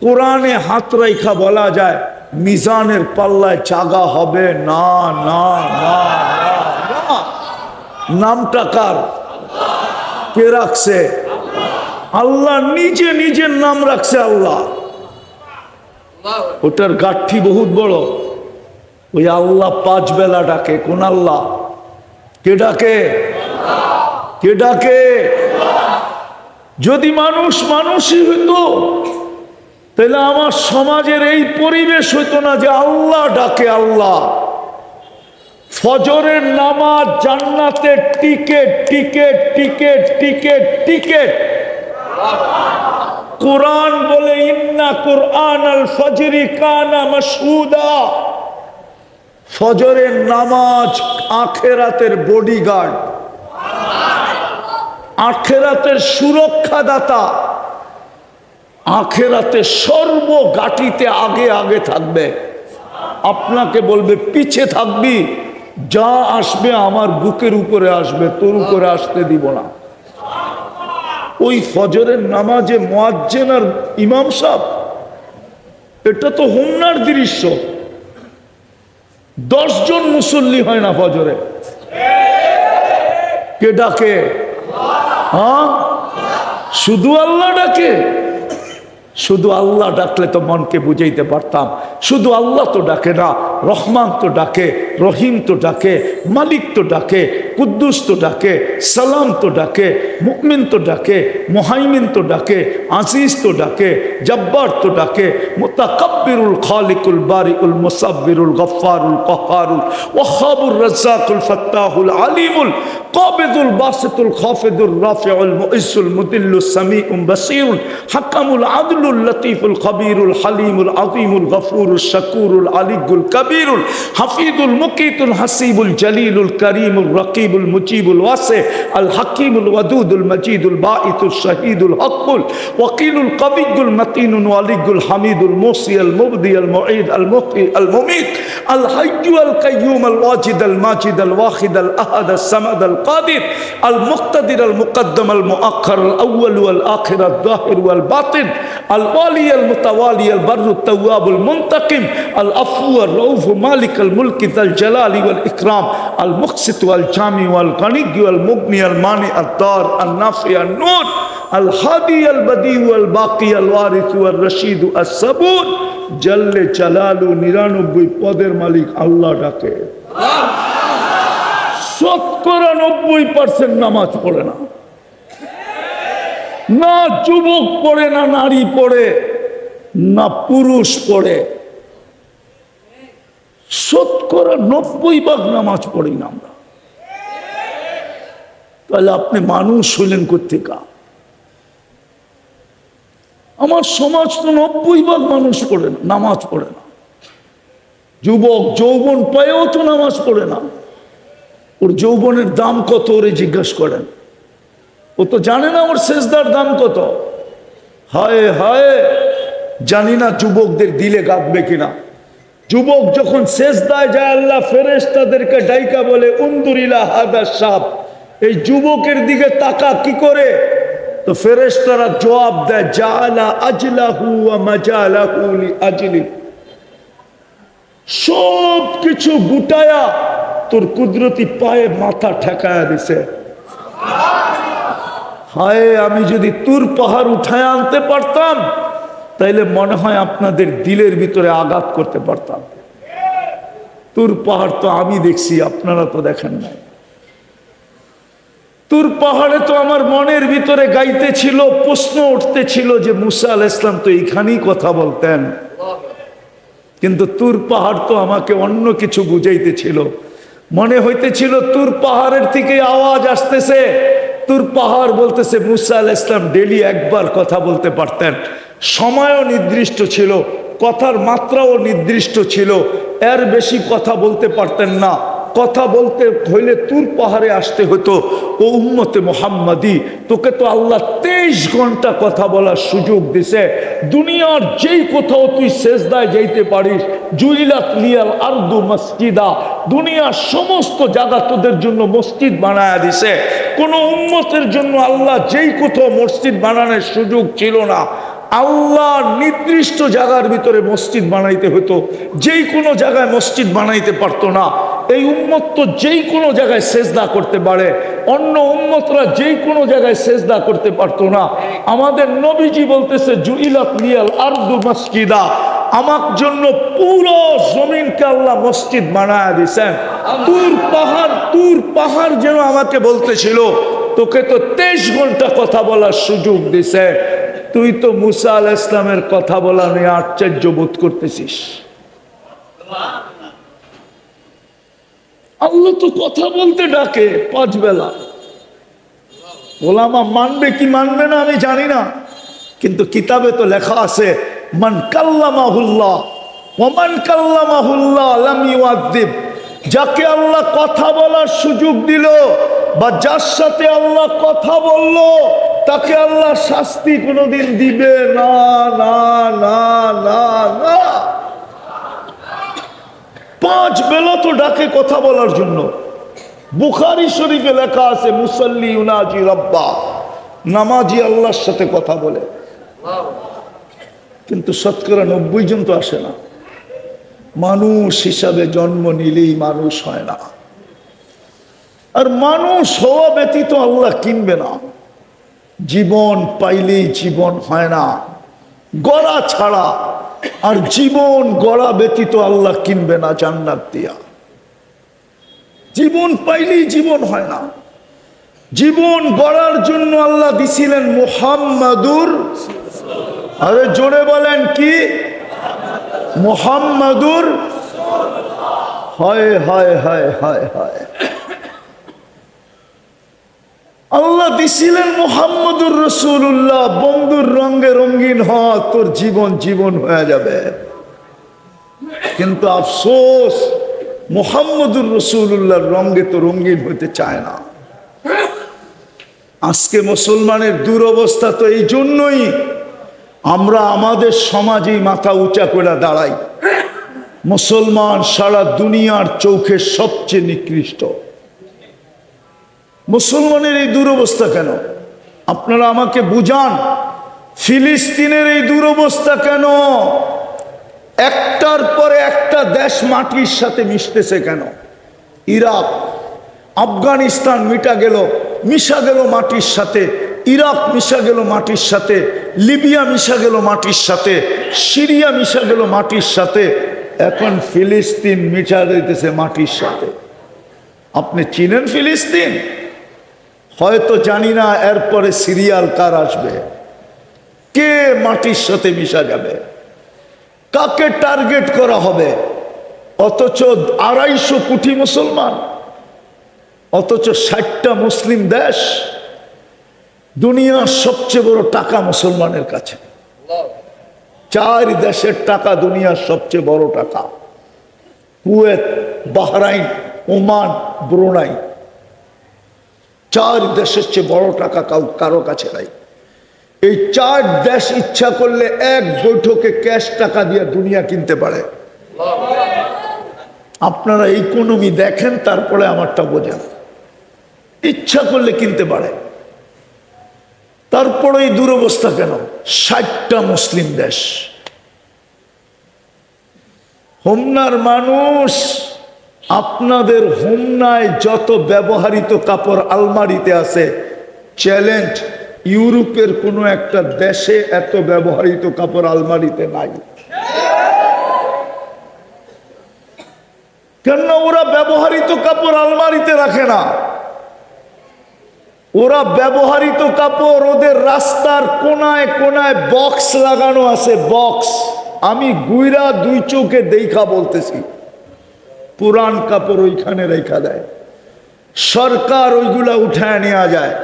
কোরআনে হাত রাইখা বলা যায় মিজানের পাল্লায় চাগা হবে না না, না। নামটা কার? কে রাখছে? আল্লাহ নিজে নিজের নাম রাখছে আল্লাহ। ওটার গাঠি বহুত বড়। ওই আল্লাহ পাঁচ বেলা ডাকে কোন আল্লাহ? কে ডাকে? কে ডাকে? যদি মানুষ মানুষই হইতো তাহলে আমার সমাজের এই পরিবেশ হইতো না যে আল্লাহ ডাকে আল্লাহ। ফজরের নামাজ জান্নাতের ticket ticket ticket ticket ticket Quran বলে, ইন্না কোরআন আল ফজরি কানা মাসুদা ফজরের নামাজ আখেরাতের বডিগার্ড আখেরাতের সুরক্ষাদাতা। আখেরাতে সর্বগাটিতে আগে আগে থাকবে। আপনাকে বলবে, পিছে থাকবি, যা আসবে আমার বুকের উপরে আসবে, তোর উপরে আসতে দিব না। ওই ফজরের নামাজে মোয়াজ্জেন আর ইমাম সাহ এটা তো হুমনার দৃশ্য। দশজন মুসল্লি হয় না ফজরে। কে ডাকে? হ্যাঁ? শুধু আল্লাহ ডাকে। শুধু আল্লাহ ডাকলে তো মনকে বুঝাইতে পারতাম। শুধু আল্লাহ তো ডাকে না, রহমান তো ডাকে। রহিম তো ডাকে, মালিক তো ডাকে, কুদ্দুস তো ডাকে, সালাম তো ডাকে মুকমিন তো ডাকে, মোহাইমিন তো ডাকে, আজিজ তো ডাকে, জব্বার তো ডাকে, মোতাকব্বিরুল খালিকুল বারিকুল মুসাব্বিরুল গফফারুল কহারুল, ওয়াহাবুর রাজ্জাকুল ফাত্তাহুল আলিমুল, কাবিদুল বাসিতুল খাফিদুর রাফিউল মুইসুল মুদিল্লুস সামিউম বাসীরুল, হাকামুল আদলুল লতিফুল খবীরুল হালিমুল আযীমুল গফুরুল শাকুরুল আলিগুল কবীরুল হাফিদুল المقيت الحسيب الجليل الكريم الرقيب المجيب الواسع الحكيم الودود المجيد البائث الشهيد الحق وقيل القوي المتين الولي الحميد الموصي المبدي المعيد المقي المميت الحي القيوم الواجد الماجد الواحد الأحد السمد القادر المقتدر المقدم المؤخر الأول والآخر الظاهر والباطن الوالي المتوالي البر التواب المنتقم العفو الرؤوف مالك الملك ذا জালাল ওয়াল ইকরাম আল মুকসিত ওয়াল জামি ওয়াল কানিক ওয়াল মুগনি আল মানি আল দার আল নাফি আল নূর আল হাদি আল বদি ওয়াল বাকি আল ওয়ারিস ওয়াল রশিদ আল সাবুর জল্লে জালালু নিরানব্বই পদের মালিক আল্লাহ ডাকে শতকরা নব্বই পার্সেন্ট নামাজ পড়ে না। না যুবক পড়ে, না নারী পড়ে, না পুরুষ পড়ে। নব্বই নামাজ পড়ি না আমরা। তাহলে আপনি মানুষ হইলেন কোথেকা আমার সমাজ তো নব্বই ভাগ মানুষ পড়ে না, নামাজ পড়ে না। যুবক, যৌবন পায়েও তো নামাজ পড়ে না। ওর যৌবনের দাম কত ওরে জিজ্ঞাসা করেন। ও তো জানে না ওর শেষদার দাম কত। হায় হায়, জানি না যুবকদের দিলে গাঁথবে কিনা। যুবক যখন শেষ দায় যায়, আল্লাহ ফেরেস তাদেরকে ডাইকা বলে, উন্দুরিলা হাদা সাপ এই যুবকের দিকে তাকা কি করে? তো ফেরেশতারা জবাব দেয় জালা আজলাহু আজলি সব কিছু গুটায়া তোর কুদরতি পায়ে মাথা ঠেকায়া দিছে। হায়, আমি যদি তোর পাহাড় উঠায় আনতে পারতাম তাইলে মনে হয় আপনাদের দিলের ভিতরে আঘাত করতে পারতাম। তুর পাহাড় তো আমি দেখছি, আপনারা তো দেখেন নাই। তুর পাহাড়ে তো আমার মনের ভিতরে গাইতে ছিল প্রশ্ন উঠতে ছিল যে মুসা আল ইসলাম তো এইখানেই কথা বলতেন। কিন্তু তুর পাহাড় তো আমাকে অন্য কিছু বুঝাইতেছিল। মনে হইতেছিল তুর পাহাড়ের থেকে আওয়াজ আসতেছে। তুর পাহাড় বলতেছে, মুসা আল ইসলাম ডেলি একবার কথা বলতে পারতেন। সময়ও নির্দিষ্ট ছিল, কথার মাত্রাও নির্দিষ্ট ছিল। এর বেশি কথা বলতে পারতেন না। কথা বলতে হইলে তুর পাহাড়ে আসতে হতো। ও উম্মতে মোহাম্মদি, তোকে তো আল্লাহ তেইশ ঘণ্টা কথা বলার সুযোগ দিছে। দুনিয়ার যেই কোথাও তুই শেষদায় যাইতে পারিস, জুইলাত লিয়াল আর্দু মসজিদা, দুনিয়ার সমস্ত জায়গা তোদের জন্য মসজিদ বানায়া দিছে। কোন উম্মতের জন্য আল্লাহ যেই কোথাও মসজিদ বানানোর সুযোগ ছিল না। আল্লাহ নির্দিষ্ট জায়গার ভিতরে মসজিদ বানাইতে হতো যেই কোনো জায়গায় মসজিদ বানাইতে পারতো না। এই উম্মত তো যেই কোনো জায়গায় সেজদা করতে পারে। অন্য উম্মতরা যেই কোনো জায়গায় সেজদা করতে পারতো না। আমাদের নবীজি বলতেছে, জুইলাত লিয়াল আর্দু মসজিদা। আমার জন্য পুরো জমিনকে আল্লাহ মসজিদ বানায় দিছেন। তুর পাহাড় তুর পাহাড় যেন আমাকে বলতেছিল, তোকে তো তেইশ ঘণ্টা কথা বলার সুযোগ দিছে। তুই তো মুসা আল ইসলামের কথা বলা নিয়ে আশ্চর্য বোধ করতেছিস। আল্লাহ তো কথা বলতে ডাকে পাঁচ বেলা। ওলামা মানবে কি মানবে না আমি জানি না। কিন্তু কিতাবে তো লেখা আছে, মান কাল্লামাহুল্লাহ, ওমান কাল্লামাহুল্লাহ যাকে আল্লাহ কথা বলার সুযোগ দিল বা যার সাথে আল্লাহ কথা বলল, তাকে আল্লাহ শাস্তি কোনোদিন দিবে না না না না না। পাঁচ বেলা তো ডাকে কথা বলার জন্য। বুখারি শরীফে লেখা আছে, মুসল্লি উনাজি রব্বা, নামাজি আল্লাহর সাথে কথা বলে। কিন্তু শতকরা নব্বই জন তো আসে না। মানুষ হিসাবে জন্ম নিলেই মানুষ হয় না। আর মানুষ হওয়া ব্যতীত আল্লাহ কিনবে না। জীবন পাইলেই জীবন হয় না। গড়া ছাড়া আর জীবন গড়া ব্যতীত আল্লাহ কিনবে না জান্নাত দিয়া। জীবন পাইলেই জীবন হয় না। জীবন গড়ার জন্য আল্লাহ দিছিলেন মোহাম্মদুর। আরে জোরে বলেন কি? মোহাম্মদুর। হয় হয় হয় হয় হয়। আল্লাহ দিছিলেন মোহাম্মদুর রসুল্লাহ বন্ধুর রঙে রঙিন হ তোর জীবন জীবন হয়ে যাবে। কিন্তু আফসোস, মোহাম্মদুর রসুল্লাহর রঙে তো রঙিন হতে চায় না। আজকে মুসলমানের দুরবস্থা তো এই জন্যই আমরা আমাদের সমাজেই মাথা উঁচা করে দাঁড়াই। মুসলমান সারা দুনিয়ার চৌখে সবচেয়ে নিকৃষ্ট। মুসলমানের এই দুরবস্থা কেন? আপনারা আমাকে বুঝান, ফিলিস্তিনের এই দুরবস্থা কেন? একটার পরে একটা দেশ মাটির সাথে মিশতেছে কেন? ইরাক, আফগানিস্তান মিটা গেল, মিশা গেল মাটির সাথে, ইরাক মিশা গেল মাটির সাথে, লিবিয়া মিশা গেল মাটির সাথে, সিরিয়া মিশা গেল মাটির সাথে, এখন ফিলিস্তিন মিশা দিতেছে মাটির সাথে। আপনি চিনেন ফিলিস্তিন? হয়তো জানি না এরপরে সিরিয়াল কার আসবে। কে মাটির সাথে মিশা যাবে? কাকে টার্গেট করা হবে? অথচ আড়াইশো কোটি মুসলমান, অথচ ষাটটা মুসলিম দেশ দুনিয়ার সবচেয়ে বড় টাকা মুসলমানের কাছে। চার দেশের টাকা দুনিয়ার সবচেয়ে বড় টাকা। Kuwait, Bahrain, Oman, Brunei. চার দেশের চেয়ে বড় টাকা কাউ, কারও কাছে নাই। এই চার দেশ ইচ্ছা করলে এক বৈঠকে ক্যাশ টাকা দিয়ে দুনিয়া কিনতে পারে। আপনারা ইকোনমি দেখেন, তারপরে আমারটা বোঝেন। ইচ্ছা করলে কিনতে পারে। তারপরে এই দুরবস্থা কেন? ষাটটা মুসলিম দেশ। হোমনার মানুষ আপনাদের হোমনায় যত ব্যবহারিত কাপড় আলমারিতে আছে, চ্যালেঞ্জ, ইউরোপের কোনো একটা দেশে এত ব্যবহারিত কাপড় আলমারিতে নাই। কেন ওরা ব্যবহারিত কাপড় আলমারিতে রাখে না। ওরা ব্যবহারিত কাপড় ওদের রাস্তার কোনায় কোনায় বক্স লাগানো আছে, বক্স। আমি গুইরা দুই চোখে দেখা বলতেছি। পুরান কাপড় ওইখানে রেখা দেয়। সরকার ওইগুলা উঠায় নেওয়া যায়।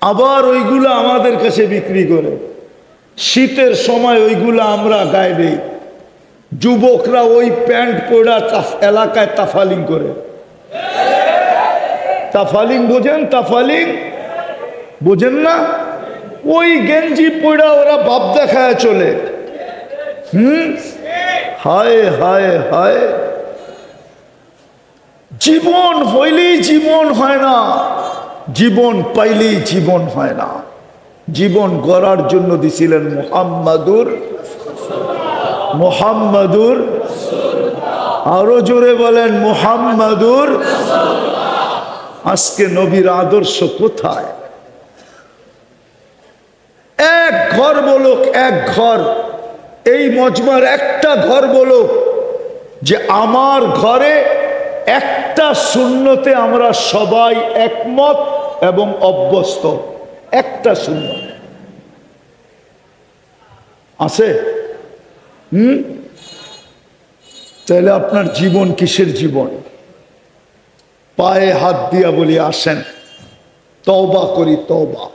আবার ওইগুলা আমাদের কাছে বিক্রি করে। শীতের সময় ওইগুলা আমরা গায়ে দিই যুবকরা ওই প্যান্ট পরা এলাকায় তাফালিং করে। তাফালিং বোঝেন? তাফালিং? বোঝেন না? ওই গেঞ্জি পড়া ওরা বাপ দেখায় চলে। হুম? হায় হায় হায়। জীবন হইলেই জীবন হয় না। জীবন পাইলেই জীবন হয় না। জীবন গড়ার জন্য দিছিলেন মোহাম্মদুর মোহাম্মদুর আরও জোরে বলেন মোহাম্মদুর আজকে নবীর আদর্শ কোথায়? এক ঘর বলুক, এক ঘর। এই মজমার একটা ঘর বলুক যে আমার ঘরে একটা শূন্যতে আমরা সবাই একমত এবং অভ্যস্ত। একটা শূন্য আছে? হুম? তাহলে আপনার জীবন কিসের জীবন? পায়ে হাত দিয়া বলি, আসেন। তওবা করি, তওবা।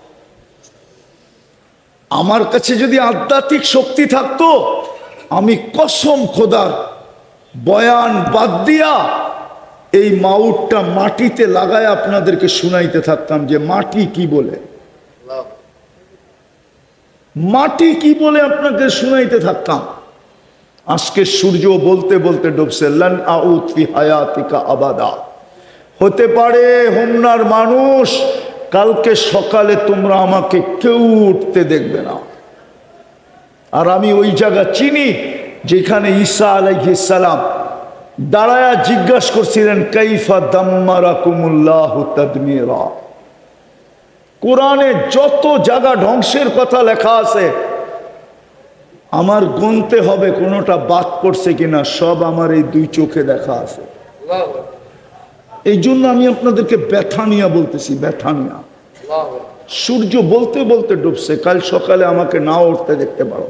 আমার কাছে যদি আধ্যাত্মিক শক্তি থাকতো, আমি কসম খোদার বয়ান বাদ দিয়া এই মাউটটা মাটিতে লাগায় আপনাদেরকে শুনাইতে থাকতাম যে মাটি কি বলে? মাটি কি বলে আপনাকে শুনাইতে থাকতাম? আজকে সূর্য বলতে বলতে ডুবছে, লান আউত হায়াতিকা আবাদা। হতে পারে হোমনার মানুষ, কালকে সকালে তোমরা আমাকে কেউ উঠতে দেখবে না। আর আমি ওই জায়গা চিনি, যেখানে ঈসা আলাইহিসালাম দাঁড়ায়া জিজ্ঞাসা করছিলেন কাইফা দাম্মারা কুমুল্লাহ তদমিরা? কোরআনে যত জায়গা ধ্বংসের কথা লেখা আছে আমার গুনতে হবে কোনোটা বাদ পড়ছে কিনা সব আমার এই দুই চোখে দেখা আছে। এই জন্য আমি আপনাদেরকে ব্যথানিয়া বলতেছি ব্যথানিয়া। সূর্য বলতে বলতে ডুবছে কাল সকালে আমাকে না উঠতে দেখতে পারো।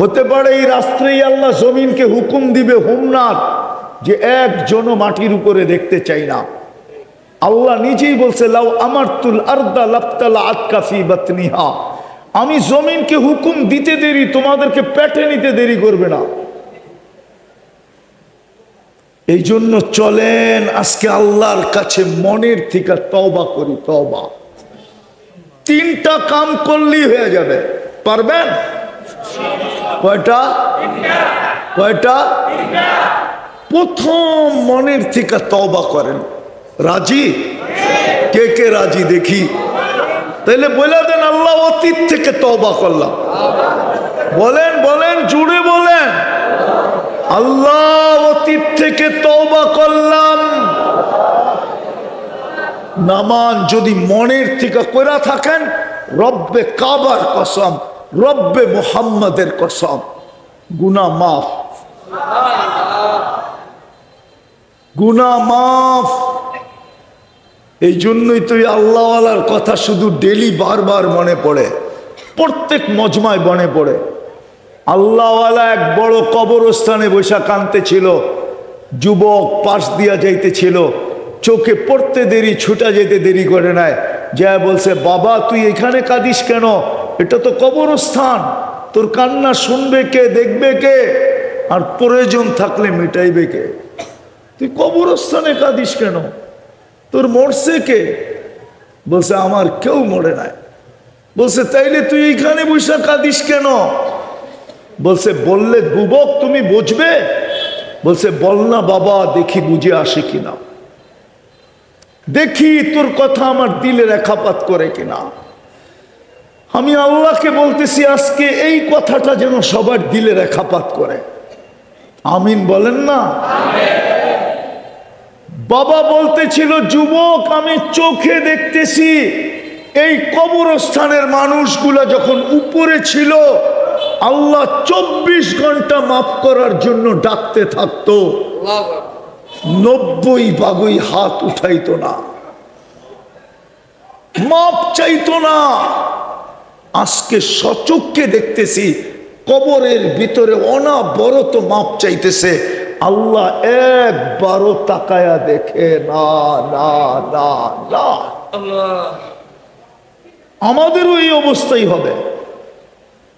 হতে পারে এই রাস্ত্রেই আল্লাহ জমিনকে হুকুম দিবে হোমনাথ যে একজনও মাটির উপরে দেখতে চাই না। আল্লাহ নিজেই বলছে, লাউ আমার তুল আর্দা লাপ্তালা আতকাফি বাতনিহা। আমি জমিনকে হুকুম দিতে দেরি, তোমাদেরকে পেটে নিতে দেরি করবে না। এই জন্য চলেন, আজকে আল্লাহর কাছে মনের থেকে তওবা করি, তওবা। তিনটা কাম করলেই হয়ে যাবে, পারবেন? কয়টা? কয়টা? প্রথম মনের থেকে তওবা করেন। রাজি? কে কে রাজি দেখি? তাইলে বলে দেন, আল্লাহ অতীত থেকে তবা করলাম। বলেন বলেন, জুড়ে বলেন। আল্লাহ অতীত থেকে তওবা করলাম। নামান যদি মনের থেকে কইরা থাকেন, রব্বে কাবার কসম রব্বে মুহাম্মাদের কসম গুনা মাফ। গুনা মাফ। এই জন্যই তুই আল্লাহওয়ালার কথা শুধু ডেলি বারবার মনে পড়ে, প্রত্যেক মজমায় মনে পড়ে। আল্লাহওয়ালা এক বড় কবরস্থানে বৈশা কানতে ছিল যুবক পাশ দিয়া যাইতেছিল, চোখে পড়তে দেরি, ছুটা যেতে দেরি করে নেয়। যা বলছে, বাবা, তুই এখানে কাঁদিস কেন? এটা তো কবরস্থান। তোর কান্না শুনবে কে, দেখবে কে? আর প্রয়োজন থাকলে মিটাইবে কে? তুই কবরস্থানে কাঁদিস কেন? তোর মরছে কে? বলছে, আমার কেউ মরে নাই। বলছে, তাইলে তুই এখানে বৈশা কাঁদিস কেন? বলছে, বললে বুবক তুমি বুঝবে? বলছে, বল না বাবা, দেখি বুঝে আসে কিনা। দেখি তোর কথা আমার দিলে রেখাপাত করে কিনা। আমি আল্লাহকে বলতেছি, আজকে এই কথাটা যেন সবার দিলে রেখাপাত করে। আমিন বলেন না? বাবা বলতেছিল, যুবক, আমি চোখে দেখতেছি, এই কবরস্থানের মানুষগুলা যখন উপরে ছিল, আল্লাহ চব্বিশ ঘণ্টা মাফ করার জন্য ডাকতে থাকতো। নব্বই বাগুই হাত উঠাইতো না। মাপ চাইতো না। আজকে সচককে দেখতেছি, কবরের ভিতরে অনাবরত মাপ চাইতেছে, আল্লাহ একবারও তাকায়া দেখে, না না না না। আমাদেরও এই অবস্থাই হবে।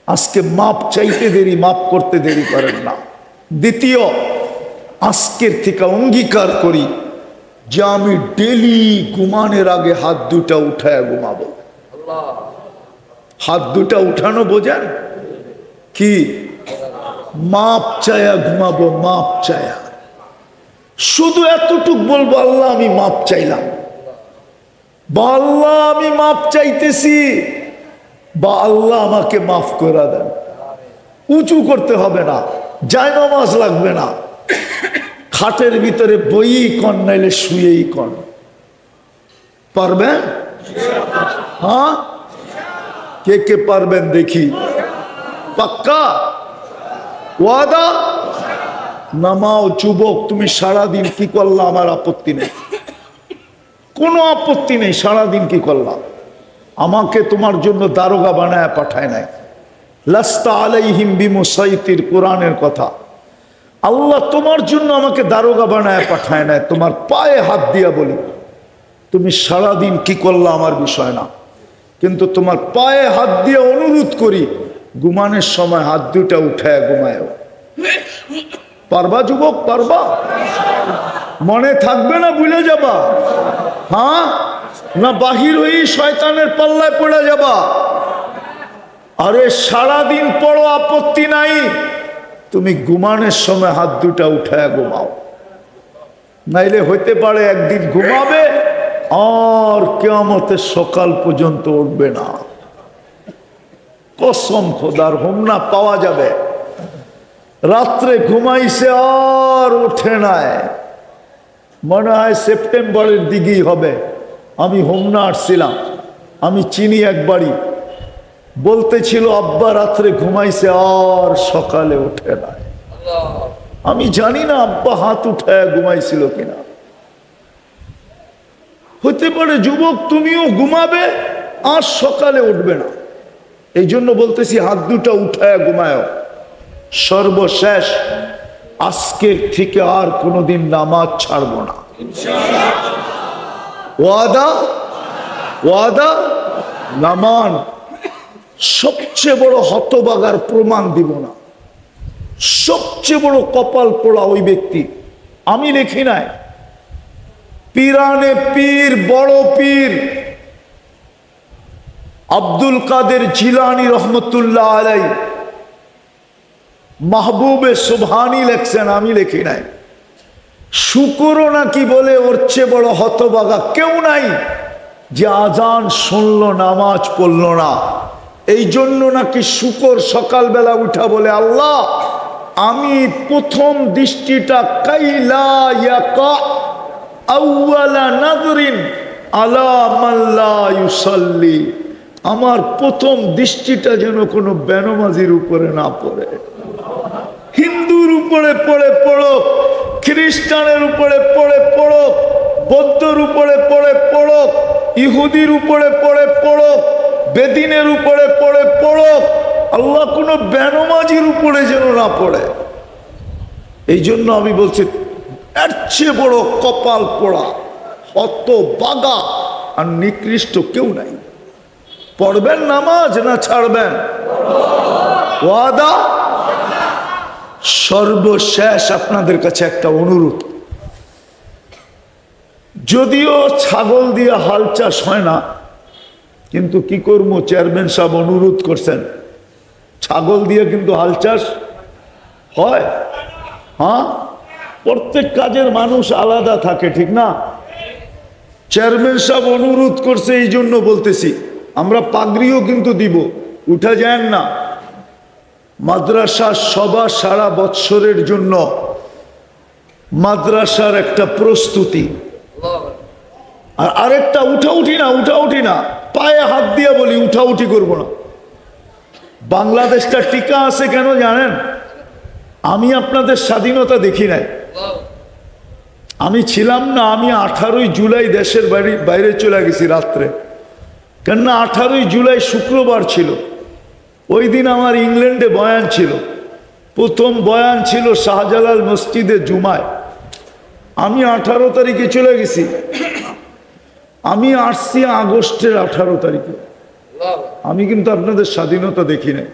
আজকে মাপ চাইতে দেরি, মাপ করতে দেরি করেন না। দ্বিতীয়, আজকের থেকে অঙ্গীকার করি যে আমি ডেলি ঘুমানোর আগে হাত দুটা উঠায় ঘুমাবো। হাত দুটা উঠানো বোঝেন কি? মাপ চায়া ঘুমাবো, মাপ চায়া। শুধু এতটুক বলব, আল্লাহ, আমি মাপ চাইলাম। বা আল্লাহ, আমি মাপ চাইতেছি। বা আল্লাহ আমাকে মাফ করে দেন। উঁচু করতে হবে না যায় নামাজ লাগবে না। খাটের ভিতরে বইই কন, নাইলে শুয়েই কন। পারবেন? হ্যাঁ? কে কে পারবেন দেখি। পাক্কা? ওয়াদা? নামাও যুবক, তুমি সারাদিন কি করলা? আমার আপত্তি নেই। কোনো আপত্তি নেই, সারাদিন কি করলাম আমাকে তোমার জন্য দারোগা বানায় পাঠায় নাই। লাস্তা আলাইহিম বিমুসাইতির কোরআনের কথা। আল্লাহ তোমার জন্য আমাকে দারোগা বানায় পাঠায় নাই। তোমার পায়ে হাত দিয়া বলি। তুমি সারাদিন কি করলা? আমার বিষয় না। কিন্তু তোমার পায়ে হাত দিয়ে অনুরোধ করি ঘুমানোর সময় হাত দুটা উঠায় ঘুমায়ও। পারবা যুবক, পারবা? মনে থাকবে না, ভুলে যাবা। হ্যাঁ? না বাহির হয়ে শয়তানের পাল্লায় পড়ে যাবা। আরে সারাদিন পড়ো, আপত্তি নাই। তুমি ঘুমানোর সময় হাত দুটা উঠায় ঘুমাও। নাইলে হইতে পারে একদিন ঘুমাবে আর কেয়ামতের সকাল পর্যন্ত উঠবে না। কসম খোদার, হোমনা পাওয়া যাবে। রাত্রে ঘুমাইছে আর ওঠে নাই। মনে হয় সেপ্টেম্বরের দিকেই হবে। আমি হোমনা আসছিলাম। আমি চিনি একবারই। বলতেছিল, আব্বা রাত্রে ঘুমাইছে আর সকালে ওঠে নাই। আমি জানি না আব্বা হাত উঠায় ঘুমাইছিল কিনা। হতে পারে যুবক তুমিও ঘুমাবে, আর সকালে উঠবে না। এই জন্য বলতেছি, হাত দুটা উঠায় ঘুমায়। সর্বশেষ, আজকের থেকে আর কোনোদিন নামাজ ছাড়বো না। ওয়াদা? ওয়াদা? নামান। সবচেয়ে বড় হতবাগার প্রমাণ দিব না। সবচেয়ে বড় কপাল পোড়া ওই ব্যক্তি। আমি লেখি নাই। পিরানে পীর, বড় পীর। আব্দুল কাদের জিলানি রহমতুল্লাহ আলাই মাহবুবে সুবহানি লেখছেন, আমি লিখি নাই। শুকুরও নাকি বলে ওর চেয়ে বড় হতবাগা কেউ নাই যে আজান শুনল, নামাজ পড়ল না। এই জন্য নাকি শুকর সকালবেলা উঠা বলে, আল্লাহ, আমি প্রথম দৃষ্টিটা কাইলা আমার প্রথম দৃষ্টিটা যেন কোনো বেনমাজির উপরে না পড়ে। হিন্দুর উপরে পড়ে পড়ো, খ্রিস্টানের উপরে পড়ে পড়ো, বৌদ্ধর উপরে পড়ে পড়ো, ইহুদির উপরে পড়ে পড়ো, বেদিনের উপরে পড়ে পড়ো, আল্লাহ কোনো বেনমাজির উপরে যেন না পড়ে। এই জন্য আমি বলছি এর চেয়ে বড় কপাল পোড়া হত বাগা আর নিকৃষ্ট কেউ নাই। পড়বেন নামাজ না ছাড়বেন? ওয়াদা? সর্বশেষ আপনাদের কাছে একটা অনুরোধ। যদিও ছাগল দিয়ে হাল চাষ হয় না, কিন্তু কি করব? চেয়ারম্যান সাহেব অনুরোধ করছেন। ছাগল দিয়ে কিন্তু হাল চাষ হয়? হ্যাঁ? প্রত্যেক কাজের মানুষ আলাদা থাকে, ঠিক না? চেয়ারম্যান সাহেব অনুরোধ করছে এই জন্য বলতেছি, আমরা পাগড়িও কিন্তু দিব, উঠা যায় না। মাদ্রাসা সভা সারা বৎসরের জন্য মাদ্রাসার একটা প্রস্তুতি। আর আরেকটা উঠা উঠি না, উঠা উঠি না, পায়ে হাত দিয়ে বলি, উঠা উঠি করব না। বাংলাদেশটা টিকা আছে কেন জানেন? আমি আপনাদের স্বাধীনতা দেখি নাই। আমি ছিলাম না, আমি আঠারোই জুলাই দেশের বাইরে বাইরে চলে গেছি রাত্রে। কেননা আঠারোই জুলাই শুক্রবার ছিল। ওই দিন আমার ইংল্যান্ডে বয়ান ছিল। প্রথম বয়ান ছিল শাহজালাল মসজিদে জুমায়। আমি আঠারো তারিখে চলে গেছি। আমি আসছি আগস্টের আঠারো তারিখে। আমি কিন্তু আপনাদের স্বাধীনতা দেখি নাই।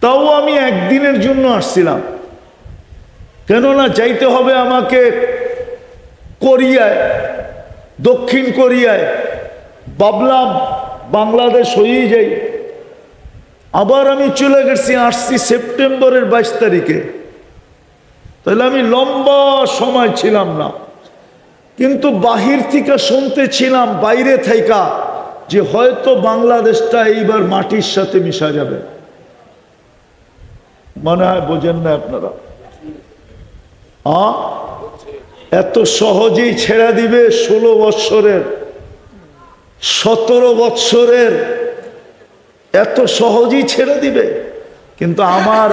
তাও আমি একদিনের জন্য আসছিলাম। কেননা যাইতে হবে আমাকে কোরিয়ায়, দক্ষিণ কোরিয়ায়। ভাবলাম বাংলাদেশ হয়েই যাই। আবার আমি চলে গেছি আসছি সেপ্টেম্বরের বাইশ তারিখে। তাহলে আমি লম্বা সময় ছিলাম না। কিন্তু বাহির থেকে শুনতে ছিলাম বাইরে থাইকা, যে হয়তো বাংলাদেশটা এইবার মাটির সাথে মিশা যাবে। মনে হয় বোঝেন না আপনারা। এত সহজেই ছেড়ে দিবে ষোলো বৎসরের, সতেরো বৎসরের, এত সহজেই ছেড়ে দিবে। কিন্তু আমার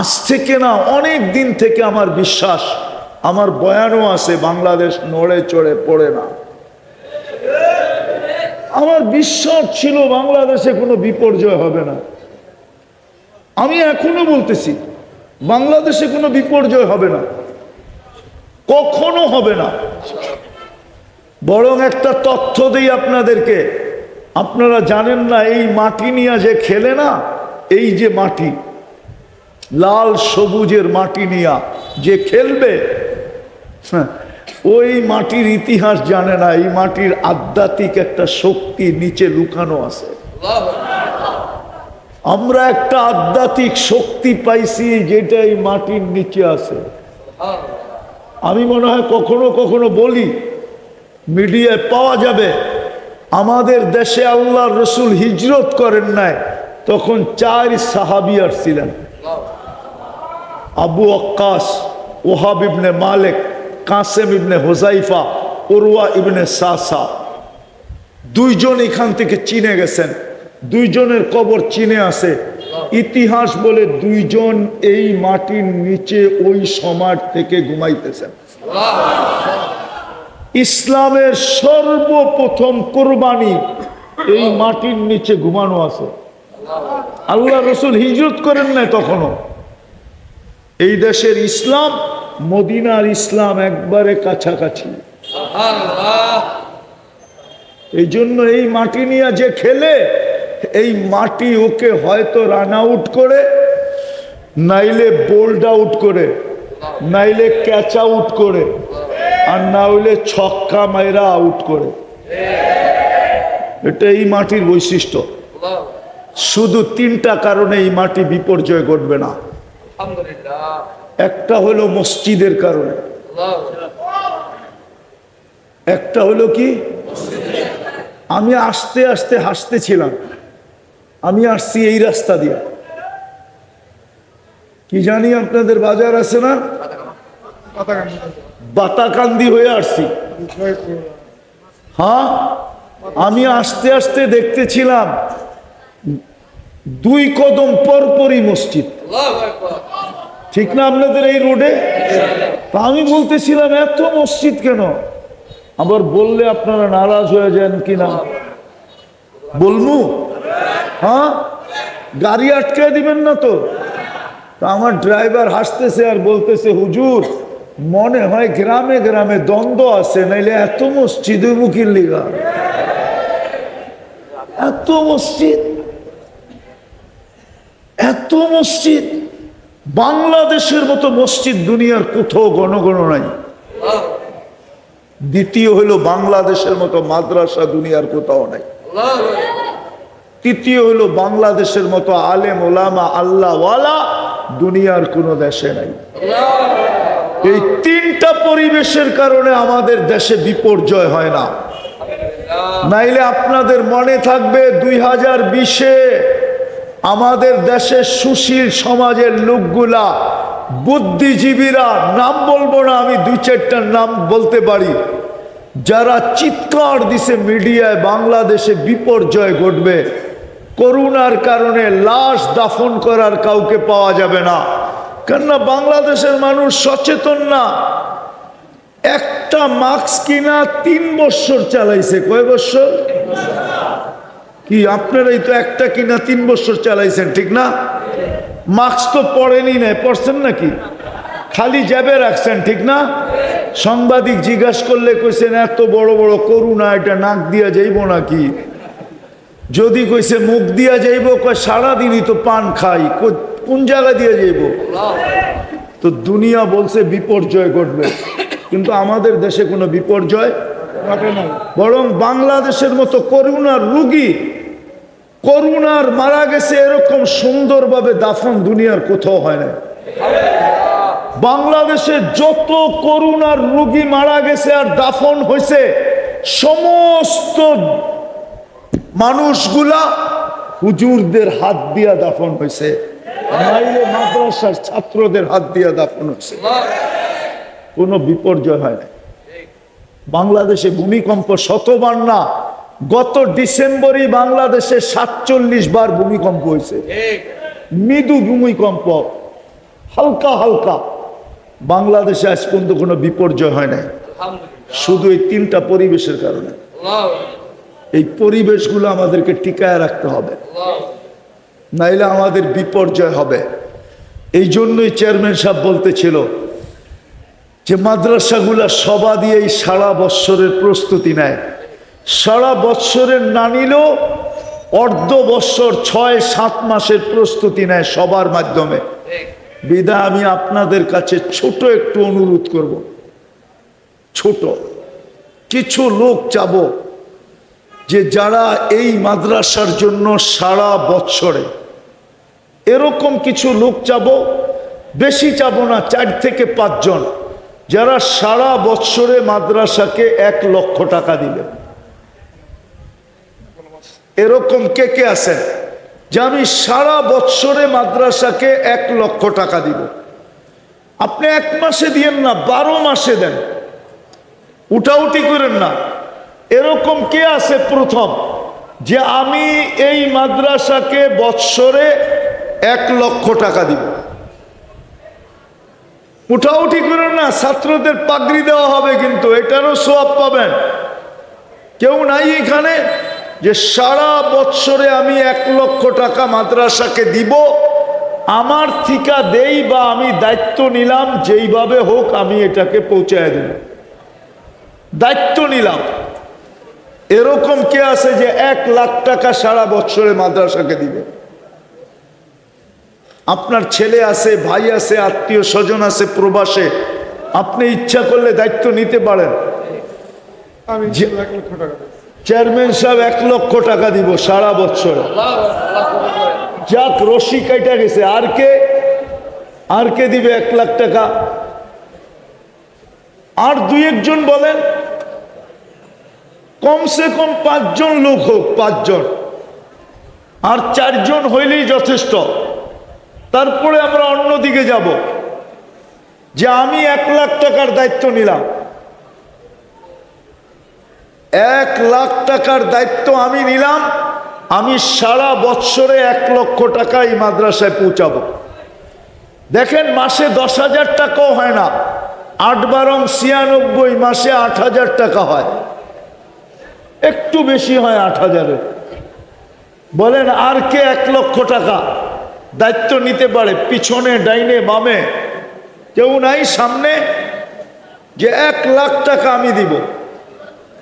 আজ থেকে না অনেক দিন থেকে আমার বিশ্বাস, আমার বয়ানও আছে, বাংলাদেশ নড়ে চড়ে পড়ে না। আমার বিশ্বাস ছিল বাংলাদেশে কোনো বিপর্যয় হবে না। আমি এখনও বলতেছি, বাংলাদেশে কোনো বিপর্যয় হবে না। কখনো হবে না। বরং একটা তথ্য দিই আপনাদেরকে। আপনারা জানেন না এই মাটি নিয়ে যে খেলে না এই যে মাটি লাল সবুজের মাটি নিয়া যে খেলবে হ্যাঁ, ওই মাটির ইতিহাস জানে না এই মাটির আধ্যাত্মিক একটা শক্তি নিচে লুকানো আছে। আমরা একটা আধ্যাত্মিক শক্তি পাইছি যেটা এই মাটির নিচে আছে। আমি মনে হয় কখনো কখনো বলি, মিডিয়ায় পাওয়া যাবে, আমাদের দেশে আল্লাহ রসুল হিজরত করেন নাই, তখন চার সাহাবি আসছিলেন। আবু আক্কাস, ওহাব ইবনে মালিক, কাসেম ইবনে হোজাইফা ওরুয়া ইবনে সাসা। দুইজন এখান থেকে চিনে গেছেন, দুইজনের কবর চিনে আছে ইতিহাস বলে দুইজন এই মাটির নিচে ওই সমাজ থেকে ঘুমাইতেছেন। ইসলামের সর্বপ্রথম কোরবানি এই মাটির নিচে ঘুমানো আছে। আল্লাহ রসুল হিজরত করেন নাই তখনও। এই দেশের ইসলাম মদিনার ইসলাম একবারে কাছাকাছি। এই জন্য এই মাটি নিয়ে যে খেলে এই মাটি ওকে হয়তো রান আউট করে, নাইলে বোল্ড আউট করে, নাইলে ক্যাচ আউট করে, আর না হইলে ছক্কা মাইরা আউট করে। এটা এই মাটির বৈশিষ্ট্য। শুধু তিনটা কারণে এই মাটি বিপর্যয় ঘটবে না। একটা হলো মসজিদের কারণে। একটা হলো কি? আমি আস্তে আস্তে হাসতেছিলাম। আমি আসছি এই রাস্তা দিয়ে। কি জানি আপনাদের বাজার আছে না? বাতাকান্দি হয়ে আসছি। হ্যাঁ? আমি আস্তে আস্তে দেখতেছিলাম দুই কদম পরপরই মসজিদ। ঠিক না আপনাদের এই রোডে? তা আমি বলতেছিলাম, এত মসজিদ কেন? আবার বললে আপনারা নারাজ হয়ে যান কিনা? বলব হ্যাঁ? গাড়ি আটকে দিবেন না তো। আমার ড্রাইভার হাসতেছে আর বলতেছে, হুজুর, মনে হয় গ্রামে গ্রামে দ্বন্দ্ব আছে, নাইলে এত মসজিদ মুখির লিগা? এত মসজিদ এত মসজিদ, বাংলাদেশের মতো মসজিদ দুনিয়ার কোথাও গণগণ নাই। দ্বিতীয় হলো বাংলাদেশের মতো মাদ্রাসা দুনিয়ার কোথাও নাই। তৃতীয় হলো বাংলাদেশের মতো আলেম, ওলামা, আল্লাহওয়ালা দুনিয়ার কোনো দেশে নাই। এই তিনটা পরিবেশের কারণে আমাদের দেশে বিপর্যয় হয় না। নাইলে আপনাদের মনে থাকবে দুই হাজার বিশে আমাদের দেশের সুশীল সমাজের লোকগুলা, বুদ্ধিজীবীরা, নাম বলব না, আমি দুই চারটার নাম বলতে পারি, যারা চিৎকার দিছে মিডিয়ায়, বাংলাদেশে বিপর্যয় ঘটবে। করোনার কারণে লাশ দাফন করার কাউকে পাওয়া যাবে না। কেননা বাংলাদেশের মানুষ সচেতন না। একটা মাস্ক কিনা তিন বছর চালাইছে। কয় বছর? কি, আপনারাই তো একটা কিনা তিন বছর চালাইছেন, ঠিক না? মাস্ক তো পড়েনি নাই পড়ছেন নাকি? খালি জ্যাবে রাখছেন, ঠিক না? সাংবাদিক জিজ্ঞাসা করলে কইছেন, এত বড় বড় করুণা, এটা নাক দিয়া যাইব নাকি? যদি কইছে মুখ দিয়া যাইব কয় সারাদিনই তো পান খাই কোন জায়গা দিয়ে যাইব? তো দুনিয়া বলছে বিপর্যয় ঘটবে। কিন্তু আমাদের দেশে কোনো বিপর্যয় ঘটে না বরং বাংলাদেশের মতো করুণার রুগী করুণার মারা গেছে এরকম সুন্দরভাবে দাফন দুনিয়ার কোথাও হয় না বাংলাদেশে যত করুণার রুগী মারা গেছে আর দাফন হয়েছে সমস্ত মানুষগুলা হুজুরদের হাত দিয়া দাফন হয়েছে মাদ্রাসার ছাত্রদের হাত দিয়া দাফন হয়েছে কোনো বিপর্যয় হয় না বাংলাদেশে ভূমিকম্প শতবার না, গত ডিসেম্বরই বাংলাদেশে সাতচল্লিশ বার ভূমিকম্প হয়েছে মৃদু ভূমিকম্প, হালকা হালকা। বাংলাদেশে আজ পর্যন্ত কোনো বিপর্যয় হয় নাই। শুধু এই তিনটা পরিবেশের কারণে। এই পরিবেশগুলো আমাদেরকে টিকায় রাখতে হবে। নাইলে আমাদের বিপর্যয় হবে। এই জন্যই চেয়ারম্যান সাহেব বলতেছিল যে, মাদ্রাসাগুলা সবা দিয়েই সারা বৎসরের প্রস্তুতি নেয়। সারা বৎসরের না নিলেও অর্ধ বৎসর ছয়, সাত মাসের প্রস্তুতি নেয় সবার মাধ্যমে। বিদা, আমি আপনাদের কাছে ছোট একটু অনুরোধ করব। ছোট। কিছু লোক চাব। যে যারা এই মাদ্রাসার জন্য সারা বৎসরে এরকম কিছু লোক চাব, বেশি চাব না, চার থেকে পাঁচজন, যারা সারা বৎসরে মাদ্রাসাকে এক লক্ষ টাকা দিবেন এরকম কে কে আছেন যে আমি সারা বৎসরে মাদ্রাসাকে এক লক্ষ টাকা দিব? আপনি এক মাসে দিয়েন না, বারো মাসে দেন। উঠাউটি করেন না। এরকম কে আছে প্রথম? যে আমি এই মাদ্রাসাকে বৎসরে এক লক্ষ টাকা দিব। উঠাউটি করেন না, ছাত্রদের পাগড়ি দেওয়া হবে কিন্তু, এটারও সোয়াব পাবেন। কেউ নাই এখানে যে সারা বৎসরে আমি এক লক্ষ টাকা মাদ্রাসাকে দিব, আমার থিকা দেই বা আমি দায়িত্ব নিলাম, যেইভাবে হোক আমি এটাকে পৌঁছায় দেব। দায়িত্ব নিলাম। এরকম কে আছে যে এক লাখ টাকা সারা বৎসরে মাদ্রাসাকে দিবে? আপনার ছেলে আছে ভাই আছে আত্মীয় স্বজন আছে প্রবাসে আপনি ইচ্ছা করলে দায়িত্ব নিতে পারেন। চেয়ারম্যান সাহেব এক লক্ষ টাকা দিব সারা বছর। যাক রশি কাইটা গেছে। আর কে? আর কে দিবে এক লাখ টাকা? আর দুই একজন বলেন। কমসে কম পাঁচজন লোক হোক, পাঁচজন। আর চারজন হইলেই যথেষ্ট। তারপরে আমরা অন্যদিকে যাব। যে আমি এক লাখ টাকার দায়িত্ব নিলাম। এক লাখ টাকার দায়িত্ব আমি নিলাম, আমি সারা বৎসরে এক লক্ষ টাকা এই মাদ্রাসায় পৌঁছাবো। দেখেন, মাসে দশ হাজার টাকাও হয় না। আট বারং ছিয়ানব্বই, মাসে আট হাজার টাকা হয়। একটু বেশি হয় আট হাজারের বলেন, আর কে এক লক্ষ টাকা? দায়িত্ব নিতে পারে, পিছনে, ডাইনে, বামে। কেউ নাই সামনে, যে এক লাখ টাকা আমি দিব।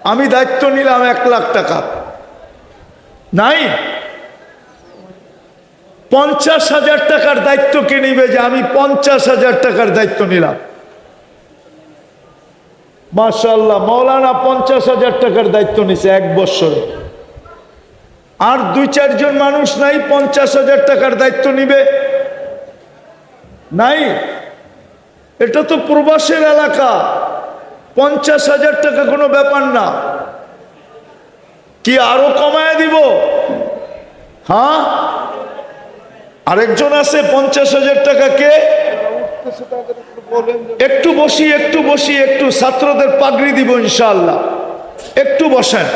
আমি দায়িত্ব নিলাম এক লাখ টাকা। নাই? পঞ্চাশ হাজার টাকার দায়িত্ব কে নিবে যে আমি পঞ্চাশ হাজার টাকার দায়িত্ব নিলাম? মাশাল্লাহ মৌলানা পঞ্চাশ হাজার টাকার দায়িত্ব নিছে এক বৎসরে আর দুই, চারজন মানুষ নাই, পঞ্চাশ হাজার টাকার দায়িত্ব নিবে। নাই? এটা তো প্রবাসের এলাকা। পঞ্চাশ হাজার টাকা কোনো ব্যাপার না। কি আরও কমায় দিব? হ্যাঁ? আরেকজন আছে, পঞ্চাশ হাজার টাকা কে? একটু বসি একটু বসি, একটু ছাত্রদের পাগড়ি দিব ইনশাআল্লাহ। একটু বসেন।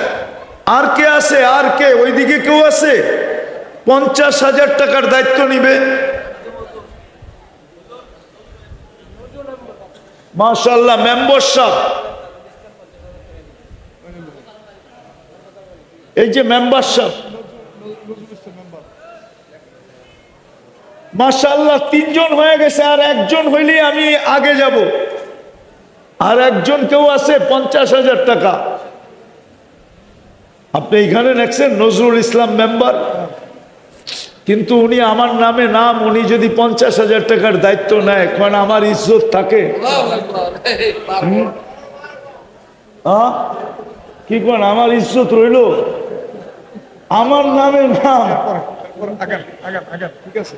আর কে আছে? আর কে? ওইদিকে কেউ আছে? পঞ্চাশ হাজার টাকার দায়িত্ব নিবে। মাশাল্লাহ মেম্বার সাহ এই যে মেম্বার সাহ মাশাল্লাহ তিনজন হয়ে গেছে, আর একজন হইলে আমি আগে যাব। আর একজন কেউ আছে, পঞ্চাশ হাজার টাকা। আপনি এখানে দেখছেন, নজরুল ইসলাম মেম্বার। কিন্তু উনি আমার নামে নাম, উনি যদি পঞ্চাশ হাজার টাকার দায়িত্ব নেয়, কারণ আমার ইজ্জত থাকে। কি কোন, আমার ইজ্জত রইল? আমার নামে নাম। ঠিক আছে।